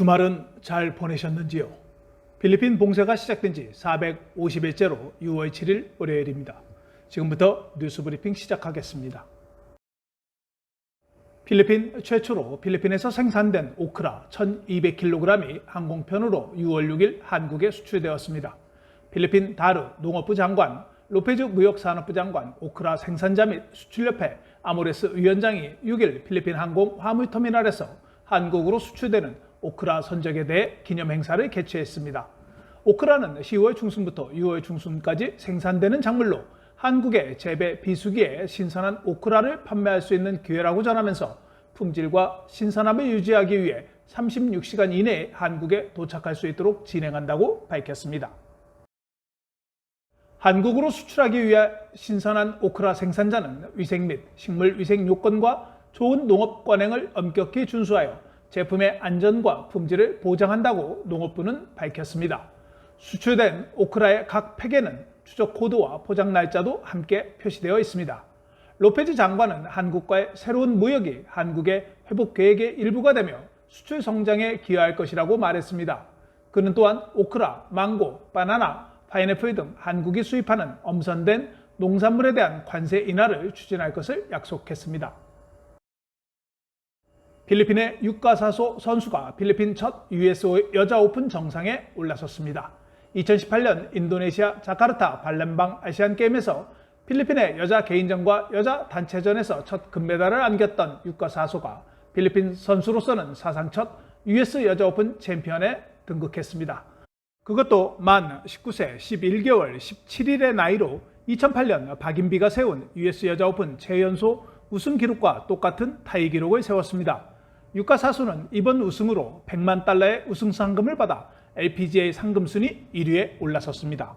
주말은 잘 보내셨는지요? 필리핀 봉쇄가 시작된 지 450일째로 6월 7일 월요일입니다. 지금부터 뉴스 브리핑 시작하겠습니다. 필리핀 최초로 필리핀에서 생산된 오크라 1200kg이 항공편으로 6월 6일 한국에 수출되었습니다. 필리핀 다르 농업부 장관, 로페즈 무역산업부 장관, 오크라 생산자 및 수출협회 아모레스 위원장이 6일 필리핀 항공 화물터미널에서 한국으로 수출되는 오크라 선적에 대해 기념 행사를 개최했습니다. 오크라는 10월 중순부터 6월 중순까지 생산되는 작물로 한국의 재배 비수기에 신선한 오크라를 판매할 수 있는 기회라고 전하면서 품질과 신선함을 유지하기 위해 36시간 이내에 한국에 도착할 수 있도록 진행한다고 밝혔습니다. 한국으로 수출하기 위해 신선한 오크라 생산자는 위생 및 식물 위생 요건과 좋은 농업 관행을 엄격히 준수하여 제품의 안전과 품질을 보장한다고 농업부는 밝혔습니다. 수출된 오크라의 각 팩에는 추적 코드와 포장 날짜도 함께 표시되어 있습니다. 로페즈 장관은 한국과의 새로운 무역이 한국의 회복 계획의 일부가 되며 수출 성장에 기여할 것이라고 말했습니다. 그는 또한 오크라, 망고, 바나나, 파인애플 등 한국이 수입하는 엄선된 농산물에 대한 관세 인하를 추진할 것을 약속했습니다. 필리핀의 육가사소 선수가 필리핀 첫 USO 여자 오픈 정상에 올라섰습니다. 2018년 인도네시아 자카르타 발렘방 아시안 게임에서 필리핀의 여자 개인전과 여자 단체전에서 첫 금메달을 안겼던 육가사소가 필리핀 선수로서는 사상 첫 US 여자 오픈 챔피언에 등극했습니다. 그것도 만 19세 11개월 17일의 나이로 2008년 박인비가 세운 US 여자 오픈 최연소 우승 기록과 똑같은 타이 기록을 세웠습니다. 유가 사수는 이번 우승으로 100만 달러의 우승 상금을 받아 LPGA 상금 순위 1위에 올라섰습니다.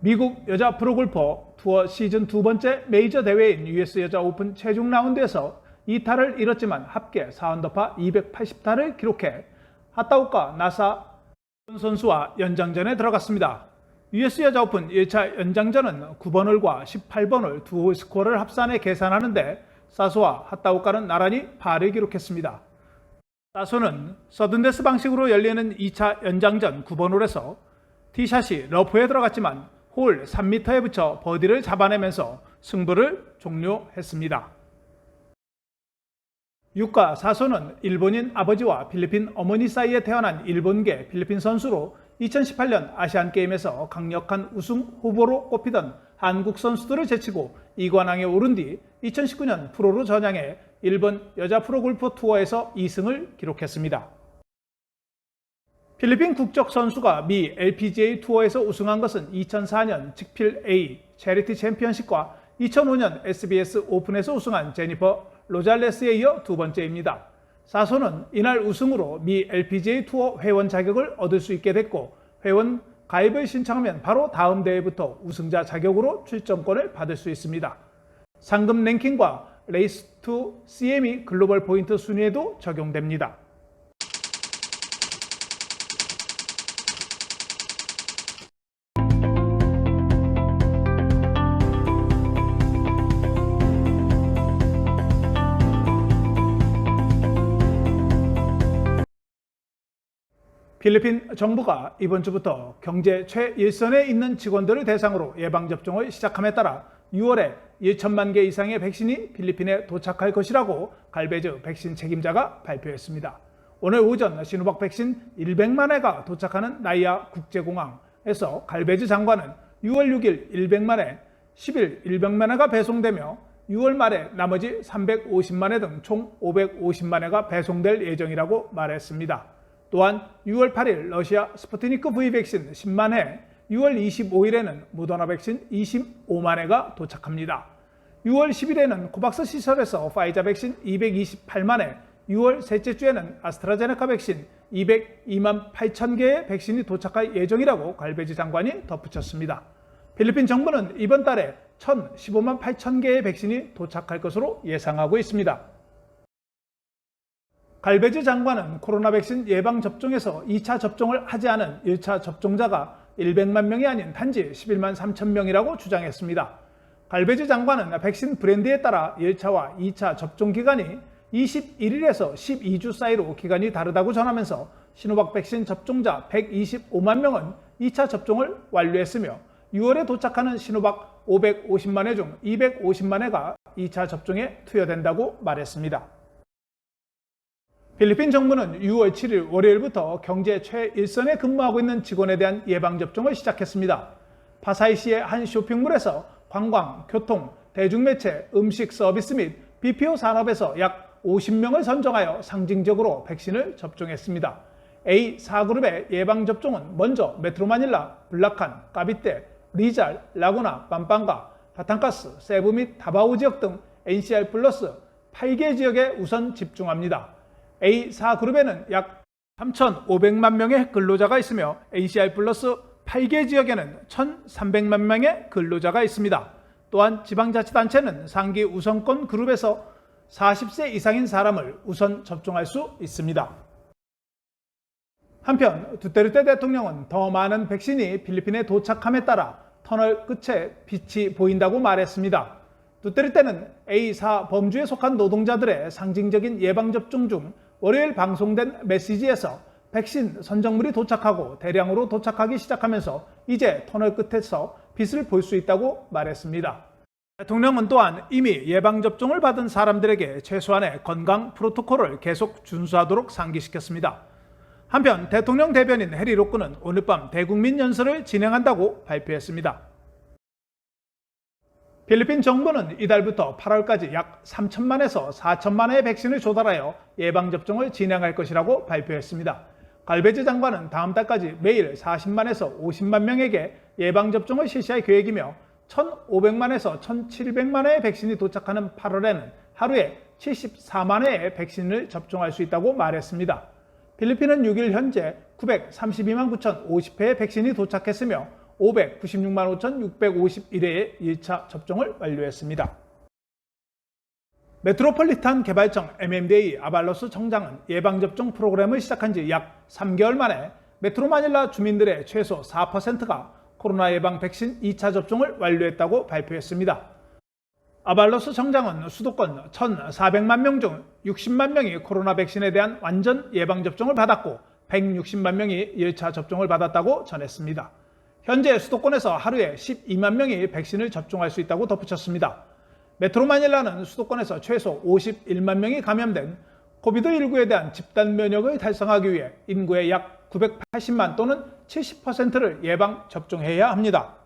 미국 여자 프로골퍼 투어 시즌 두 번째 메이저 대회인 US 여자 오픈 최종 라운드에서 2타를 잃었지만 합계 4언더파 280타를 기록해 하타오카 나사 선수와 연장전에 들어갔습니다. US 여자 오픈 1차 연장전은 9번 홀과 18번 홀 두 홀 스코어를 합산해 계산하는데 사소와 하타오카는 나란히 파를 기록했습니다. 사소는 서든데스 방식으로 열리는 2차 연장전 9번 홀에서 티샷이 러프에 들어갔지만 홀 3m에 붙여 버디를 잡아내면서 승부를 종료했습니다. 유가 사소는 일본인 아버지와 필리핀 어머니 사이에 태어난 일본계 필리핀 선수로 2018년 아시안게임에서 강력한 우승 후보로 꼽히던 한국 선수들을 제치고 이관왕에 오른 뒤 2019년 프로로 전향해 일본 여자 프로골프 투어에서 2승을 기록했습니다. 필리핀 국적 선수가 미 LPGA 투어에서 우승한 것은 2004년 직필 A 체리티 챔피언십과 2005년 SBS 오픈에서 우승한 제니퍼 로잘레스에 이어 두 번째입니다. 사소는 이날 우승으로 미 LPGA 투어 회원 자격을 얻을 수 있게 됐고 회원 가입을 신청하면 바로 다음 대회부터 우승자 자격으로 출전권을 받을 수 있습니다. 상금 랭킹과 레이스 투 CME 글로벌 포인트 순위에도 적용됩니다. 필리핀 정부가 이번 주부터 경제 최일선에 있는 직원들을 대상으로 예방접종을 시작함에 따라 6월에 1천만 개 이상의 백신이 필리핀에 도착할 것이라고 갈베즈 백신 책임자가 발표했습니다. 오늘 오전 시노박 백신 100만 회가 도착하는 나이아 국제공항에서 갈베즈 장관은 6월 6일 100만 회, 10일 100만 회가 배송되며 6월 말에 나머지 350만 회 등 총 550만 회가 배송될 예정이라고 말했습니다. 또한 6월 8일 러시아 스푸트니크 V 백신 10만 회, 6월 25일에는 모더나 백신 25만 회가 도착합니다. 6월 10일에는 코박스 시설에서 파이자 백신 228만 회, 6월 셋째 주에는 아스트라제네카 백신 202만 8천 개의 백신이 도착할 예정이라고 갈베지 장관이 덧붙였습니다. 필리핀 정부는 이번 달에 1,015만 8천 개의 백신이 도착할 것으로 예상하고 있습니다. 갈베즈 장관은 코로나 백신 예방 접종에서 2차 접종을 하지 않은 1차 접종자가 100만 명이 아닌 단지 11만 3천 명이라고 주장했습니다. 갈베즈 장관은 백신 브랜드에 따라 1차와 2차 접종 기간이 21일에서 12주 사이로 기간이 다르다고 전하면서 시노박 백신 접종자 125만 명은 2차 접종을 완료했으며 6월에 도착하는 시노박 550만 회 중 250만 회가 2차 접종에 투여된다고 말했습니다. 필리핀 정부는 6월 7일 월요일부터 경제 최일선에 근무하고 있는 직원에 대한 예방접종을 시작했습니다. 파사이시의 한 쇼핑몰에서 관광, 교통, 대중매체, 음식 서비스 및 BPO 산업에서 약 50명을 선정하여 상징적으로 백신을 접종했습니다. A4그룹의 예방접종은 먼저 메트로마닐라, 블라칸, 까비떼, 리잘, 라구나, 빰빵가, 바탕가스, 세부 및 다바오 지역 등 NCR 플러스 8개 지역에 우선 집중합니다. A4 그룹에는 약 3,500만 명의 근로자가 있으며 NCR 플러스 8개 지역에는 1,300만 명의 근로자가 있습니다. 또한 지방자치단체는 상기 우선권 그룹에서 40세 이상인 사람을 우선 접종할 수 있습니다. 한편 두테르테 대통령은 더 많은 백신이 필리핀에 도착함에 따라 터널 끝에 빛이 보인다고 말했습니다. 두테르테는 A4 범주에 속한 노동자들의 상징적인 예방접종 중 월요일 방송된 메시지에서 백신 선정물이 도착하고 대량으로 도착하기 시작하면서 이제 터널 끝에서 빛을 볼 수 있다고 말했습니다. 대통령은 또한 이미 예방접종을 받은 사람들에게 최소한의 건강 프로토콜을 계속 준수하도록 상기시켰습니다. 한편 대통령 대변인 해리 로크는 오늘 밤 대국민 연설을 진행한다고 발표했습니다. 필리핀 정부는 이달부터 8월까지 약 3천만에서 4천만 회의 백신을 조달하여 예방접종을 진행할 것이라고 발표했습니다. 갈베즈 장관은 다음 달까지 매일 40만에서 50만 명에게 예방접종을 실시할 계획이며 1,500만에서 1,700만 회의 백신이 도착하는 8월에는 하루에 74만 회의 백신을 접종할 수 있다고 말했습니다. 필리핀은 6일 현재 932만 9,050회의 백신이 도착했으며 596만 5,651회의 1차 접종을 완료했습니다. 메트로폴리탄 개발청 MMDA 아발로스 청장은 예방접종 프로그램을 시작한 지 약 3개월 만에 메트로 마닐라 주민들의 최소 4%가 코로나 예방 백신 2차 접종을 완료했다고 발표했습니다. 아발로스 청장은 수도권 1,400만 명 중 60만 명이 코로나 백신에 대한 완전 예방 접종을 받았고 160만 명이 1차 접종을 받았다고 전했습니다. 현재 수도권에서 하루에 12만 명이 백신을 접종할 수 있다고 덧붙였습니다. 메트로 마닐라는 수도권에서 최소 51만 명이 감염된 코비드19에 대한 집단 면역을 달성하기 위해 인구의 약 980만 또는 70%를 예방 접종해야 합니다.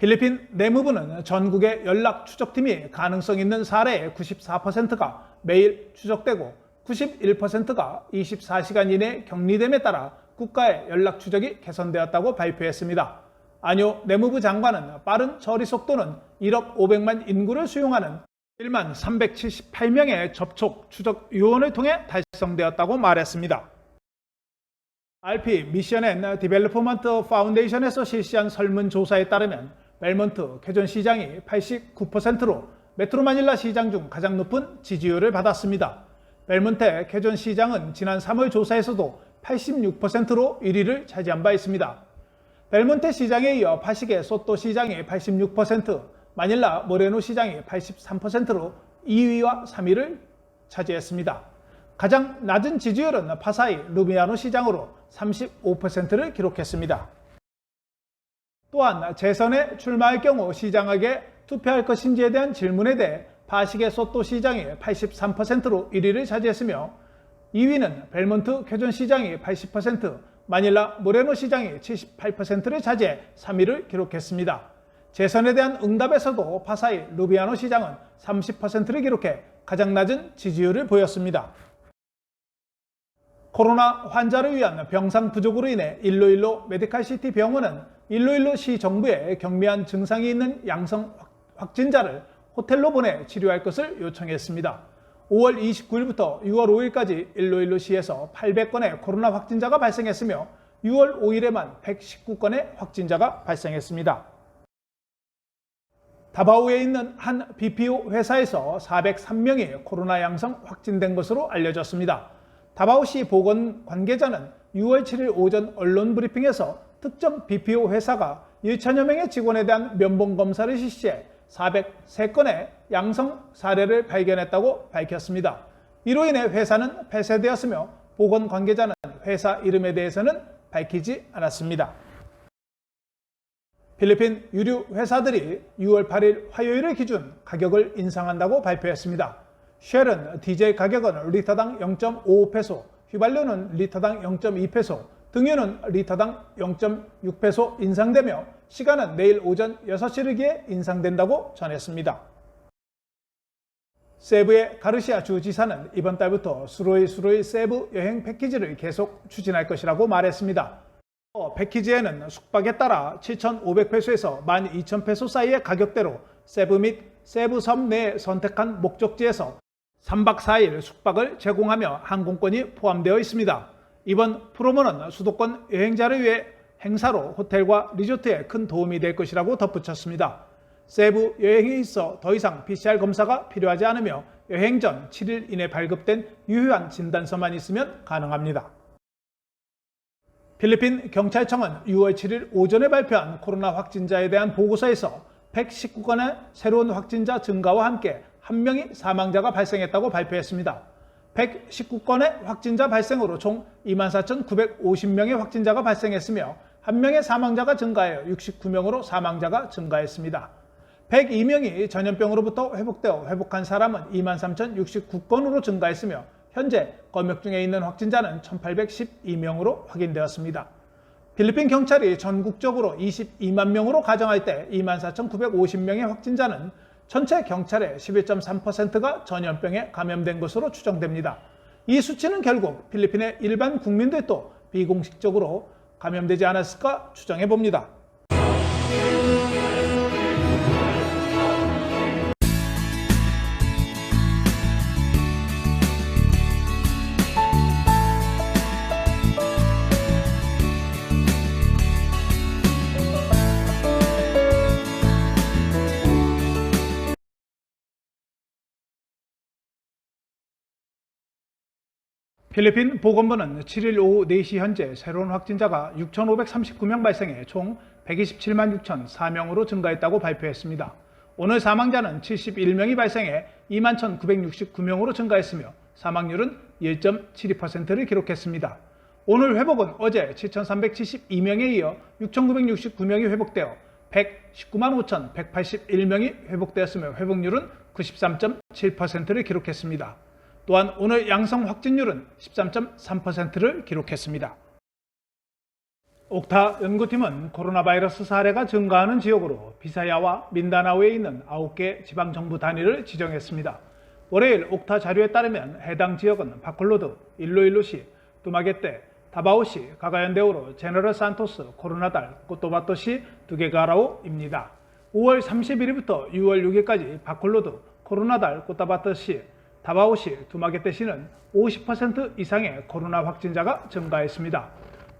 필리핀 내무부는 전국의 연락 추적팀이 가능성 있는 사례의 94%가 매일 추적되고 91%가 24시간 이내 격리됨에 따라 국가의 연락 추적이 개선되었다고 발표했습니다. 안효 내무부 장관은 빠른 처리 속도는 1억 500만 인구를 수용하는 1만 378명의 접촉 추적 요원을 통해 달성되었다고 말했습니다. RP 미션 앤 디벨로퍼먼트 파운데이션에서 실시한 설문조사에 따르면 벨몬트 캐존 시장이 89%로 메트로 마닐라 시장 중 가장 높은 지지율을 받았습니다. 벨몬테 캐존 시장은 지난 3월 조사에서도 86%로 1위를 차지한 바 있습니다. 벨몬테 시장에 이어 파시게 소또 시장이 86%, 마닐라 모레노 시장이 83%로 2위와 3위를 차지했습니다. 가장 낮은 지지율은 파사이 루미아노 시장으로 35%를 기록했습니다. 또한 재선에 출마할 경우 시장에게 투표할 것인지에 대한 질문에 대해 파식의 소또 시장이 83%로 1위를 차지했으며 2위는 벨몬트 캐존 시장이 80%, 마닐라 모레노 시장이 78%를 차지해 3위를 기록했습니다. 재선에 대한 응답에서도 파사이 루비아노 시장은 30%를 기록해 가장 낮은 지지율을 보였습니다. 코로나 환자를 위한 병상 부족으로 인해 일로일로 메디칼시티 병원은 일로일로 시 정부에 경미한 증상이 있는 양성 확진자를 호텔로 보내 치료할 것을 요청했습니다. 5월 29일부터 6월 5일까지 일로일로시에서 800건의 코로나 확진자가 발생했으며 6월 5일에만 119건의 확진자가 발생했습니다. 다바오에 있는 한 BPO 회사에서 403명이 코로나 양성 확진된 것으로 알려졌습니다. 다바오시 보건 관계자는 6월 7일 오전 언론 브리핑에서 특정 BPO 회사가 1천여 명의 직원에 대한 면봉 검사를 실시해 403건의 양성 사례를 발견했다고 밝혔습니다. 이로 인해 회사는 폐쇄되었으며 보건 관계자는 회사 이름에 대해서는 밝히지 않았습니다. 필리핀 유류 회사들이 6월 8일 화요일을 기준 가격을 인상한다고 발표했습니다. 쉘은 디젤 가격은 리터당 0.55페소, 휘발유는 리터당 0.2페소, 등유는 리터당 0.6페소 인상되며 시간은 내일 오전 6시를 기해 인상된다고 전했습니다. 세부의 가르시아 주지사는 이번 달부터 수로이 수로이 세부 여행 패키지를 계속 추진할 것이라고 말했습니다. 어, 패키지에는 숙박에 따라 7,500페소에서 12,000페소 사이의 가격대로 세부 및 세부 섬내 선택한 목적지에서 3박 4일 숙박을 제공하며 항공권이 포함되어 있습니다. 이번 프로모는 수도권 여행자를 위해 행사로 호텔과 리조트에 큰 도움이 될 것이라고 덧붙였습니다. 세부 여행에 있어 더 이상 PCR 검사가 필요하지 않으며 여행 전 7일 이내 발급된 유효한 진단서만 있으면 가능합니다. 필리핀 경찰청은 6월 7일 오전에 발표한 코로나 확진자에 대한 보고서에서 119건의 새로운 확진자 증가와 함께 한 명이 사망자가 발생했다고 발표했습니다. 119건의 확진자 발생으로 총 24,950명의 확진자가 발생했으며 한 명의 사망자가 증가하여 69명으로 사망자가 증가했습니다. 102명이 전염병으로부터 회복되어 회복한 사람은 23,069건으로 증가했으며 현재 검역 중에 있는 확진자는 1,812명으로 확인되었습니다. 필리핀 경찰이 전국적으로 22만 명으로 가정할 때 24,950명의 확진자는 전체 경찰의 11.3%가 전염병에 감염된 것으로 추정됩니다. 이 수치는 결국 필리핀의 일반 국민들도 비공식적으로 감염되지 않았을까 추정해 봅니다. 필리핀 보건부는 7일 오후 4시 현재 새로운 확진자가 6,539명 발생해 총 127만 6,004명으로 증가했다고 발표했습니다. 오늘 사망자는 71명이 발생해 2만 1,969명으로 증가했으며 사망률은 1.72%를 기록했습니다. 오늘 회복은 어제 7,372명에 이어 6,969명이 회복되어 119만 5,181명이 회복되었으며 회복률은 93.7%를 기록했습니다. 또한 오늘 양성 확진율은 13.3%를 기록했습니다. 옥타 연구팀은 코로나 바이러스 사례가 증가하는 지역으로 비사야와 민다나오에 있는 9개 지방정부 단위를 지정했습니다. 월요일 옥타 자료에 따르면 해당 지역은 바콜로드, 일로일로시, 두마게떼, 다바오시, 가가연데오로, 제너럴 산토스, 코로나달, 꼬토바토시, 두개가라오입니다. 5월 31일부터 6월 6일까지 바콜로드, 코로나달, 꼬타바토시, 다바오시, 두마게떼시는 50% 이상의 코로나 확진자가 증가했습니다.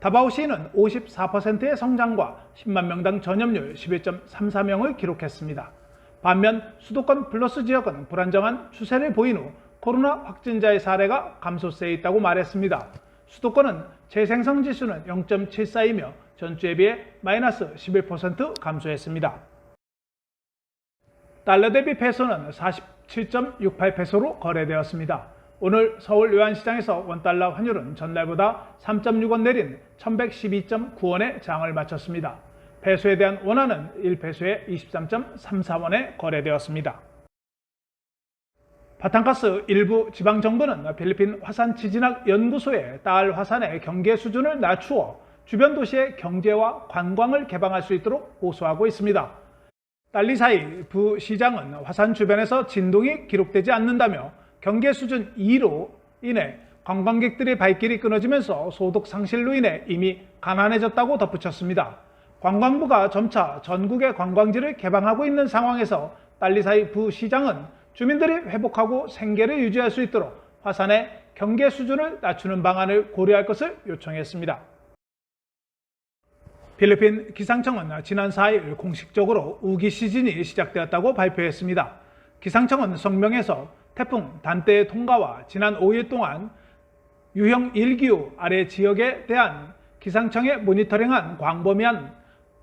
다바오시는 54%의 성장과 10만 명당 전염률 11.34명을 기록했습니다. 반면 수도권 플러스 지역은 불안정한 추세를 보인 후 코로나 확진자의 사례가 감소세에 있다고 말했습니다. 수도권은 재생성 지수는 0.74이며 전주에 비해 마이너스 11% 감소했습니다. 달러 대비 페소는 47.68페소로 거래되었습니다. 오늘 서울 외환시장에서 원달러 환율은 전날보다 3.6원 내린 1112.9원에 장을 마쳤습니다. 페소에 대한 원화는 1페소에 23.34원에 거래되었습니다. 바탕가스 일부 지방정부는 필리핀 화산지진학 연구소에 딸 화산의 경계 수준을 낮추어 주변 도시의 경제와 관광을 개방할 수 있도록 호소하고 있습니다. 딸리사이 부시장은 화산 주변에서 진동이 기록되지 않는다며 경계 수준 2로 인해 관광객들의 발길이 끊어지면서 소득 상실로 인해 이미 가난해졌다고 덧붙였습니다. 관광부가 점차 전국의 관광지를 개방하고 있는 상황에서 딸리사이 부시장은 주민들이 회복하고 생계를 유지할 수 있도록 화산의 경계 수준을 낮추는 방안을 고려할 것을 요청했습니다. 필리핀 기상청은 지난 4일 공식적으로 우기 시즌이 시작되었다고 발표했습니다. 기상청은 성명에서 태풍 단대의 통과와 지난 5일 동안 유형 1기후 아래 지역에 대한 기상청의 모니터링한 광범위한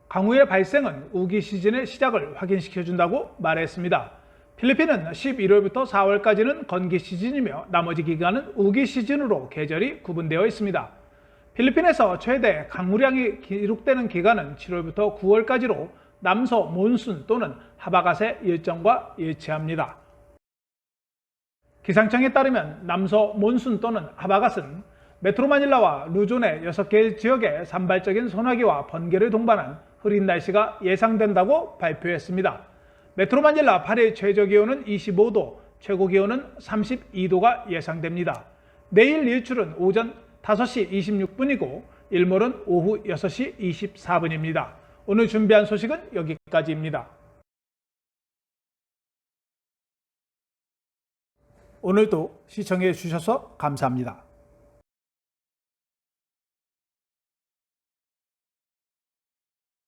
강우의 발생은 우기 시즌의 시작을 확인시켜준다고 말했습니다. 필리핀은 11월부터 4월까지는 건기 시즌이며 나머지 기간은 우기 시즌으로 계절이 구분되어 있습니다. 필리핀에서 최대 강우량이 기록되는 기간은 7월부터 9월까지로 남서 몬순 또는 하바갓의 일정과 일치합니다. 기상청에 따르면 남서 몬순 또는 하바갓은 메트로 마닐라와 루존의 6개 지역에 산발적인 소나기와 번개를 동반한 흐린 날씨가 예상된다고 발표했습니다. 메트로 마닐라 8일 최저 기온은 25도, 최고 기온은 32도가 예상됩니다. 내일 일출은 오전 5시 26분이고 일몰은 오후 6시 24분입니다. 오늘 준비한 소식은 여기까지입니다. 오늘도 시청해 주셔서 감사합니다.